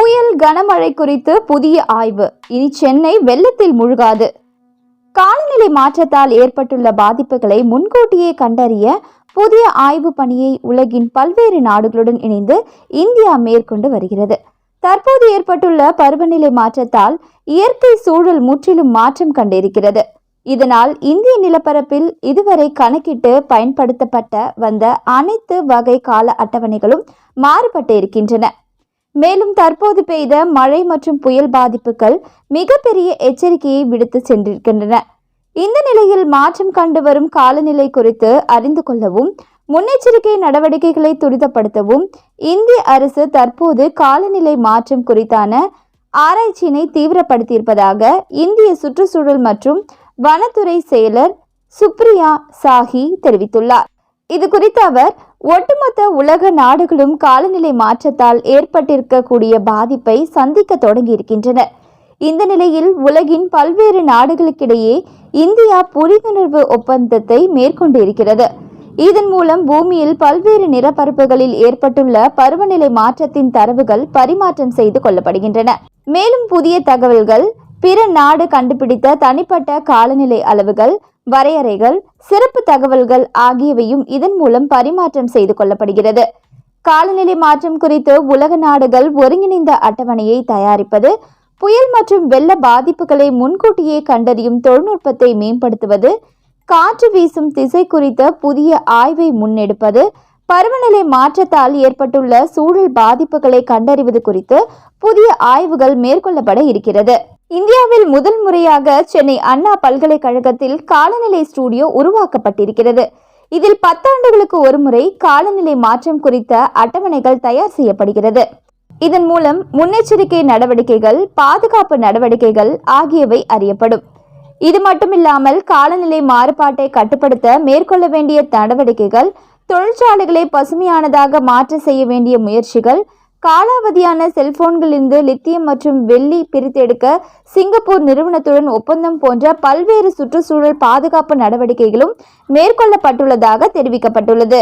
புயல் கனமழை குறித்து புதிய ஆய்வு. இனி சென்னை வெள்ளத்தில் முழுகாது. காலநிலை மாற்றத்தால் ஏற்பட்டுள்ள பாதிப்புகளை முன்கூட்டியே கண்டறிய புதிய ஆய்வு பணியை உலகின் பல்வேறு நாடுகளுடன் இணைந்து இந்தியா மேற்கொண்டு வருகிறது. தற்போது ஏற்பட்டுள்ள பருவநிலை மாற்றத்தால் இயற்கை சூழல் முற்றிலும் மாற்றம் கண்டிருக்கிறது. இதனால் இந்திய நிலப்பரப்பில் இதுவரை கணக்கிட்டு பயன்படுத்தப்பட்ட வந்த அனைத்து வகை கால அட்டவணைகளும் மாறுபட்டு இருக்கின்றன. மேலும் தற்போது பெய்த மழை மற்றும் புயல் பாதிப்புகள் மிகப்பெரிய எச்சரிக்கையை விடுத்து சென்றிருக்கின்றன. இந்த நிலையில் மாற்றம் கண்டு வரும் காலநிலை குறித்து அறிந்து கொள்ளவும் முன்னெச்சரிக்கை நடவடிக்கைகளை துரிதப்படுத்தவும் இந்திய அரசு தற்போது காலநிலை மாற்றம் குறித்தான ஆராய்ச்சியினை தீவிரப்படுத்தியிருப்பதாக இந்திய சுற்றுச்சூழல் மற்றும் வனத்துறை செயலர் சுப்ரியா சாஹி தெரிவித்துள்ளார். இது குறித்து அவர் ஒட்டுமொத்த உலக நாடுகளும் காலநிலை மாற்றத்தால் ஏற்பட்டிருக்கக்கூடிய பாதிப்பை சந்திக்க தொடங்கியிருக்கின்றன. இந்த நிலையில் உலகின் பல்வேறு நாடுகளுக்கிடையே இந்தியா புரிந்துணர்வு ஒப்பந்தத்தை மேற்கொண்டிருக்கிறது. இதன் மூலம் பூமியில் பல்வேறு நிலப்பரப்புகளில் ஏற்பட்டுள்ள பருவநிலை மாற்றத்தின் தரவுகள் பரிமாற்றம் செய்து கொள்ளப்படுகின்றன. மேலும் புதிய தகவல்கள் பிற நாடு கண்டுபிடித்த தனிப்பட்ட காலநிலை அளவுகள் வரையறைகள் சிறப்பு தகவல்கள் ஆகியவையும் இதன் மூலம் பரிமாற்றம் செய்து கொள்ளப்படுகிறது. காலநிலை மாற்றம் குறித்து உலக நாடுகள் ஒருங்கிணைந்த அட்டவணையை தயாரிப்பது புயல் மற்றும் வெள்ள பாதிப்புகளை முன்கூட்டியே கண்டறியும் தொழில்நுட்பத்தை மேம்படுத்துவது காற்று வீசும் திசை குறித்த புதிய ஆய்வை முன்னெடுப்பது பருவநிலை மாற்றத்தால் ஏற்பட்டுள்ள சூழல் பாதிப்புகளை கண்டறிவது குறித்து புதிய ஆய்வுகள் மேற்கொள்ளப்பட இருக்கிறது. இந்தியாவில் முதல் முறையாக சென்னை அண்ணா பல்கலைக்கழகத்தில் காலநிலை ஸ்டூடியோ உருவாக்கப்பட்டிருக்கிறது. இதில் பத்தாண்டுகளுக்கு ஒருமுறை காலநிலை மாற்றம் குறித்த அட்டவணைகள் தயார் செய்யப்படுகிறது. இதன் மூலம் முன்னெச்சரிக்கை நடவடிக்கைகள் பாதுகாப்பு நடவடிக்கைகள் ஆகியவை அறியப்படும். இது மட்டுமில்லாமல் காலநிலை மாறுபாட்டை கட்டுப்படுத்த மேற்கொள்ள வேண்டிய நடவடிக்கைகள் தொழிற்சாலைகளை பசுமையானதாக மாற்ற செய்ய வேண்டிய முயற்சிகள் காலாவதியான செல்போன்களிலிருந்து லித்தியம் மற்றும் வெள்ளி பிரித்தெடுக்க சிங்கப்பூர் நிறுவனத்துடன் ஒப்பந்தம் போன்ற பல்வேறு சுற்றுச்சூழல் பாதுகாப்பு நடவடிக்கைகளும் மேற்கொள்ளப்பட்டுள்ளதாக தெரிவிக்கப்பட்டுள்ளது.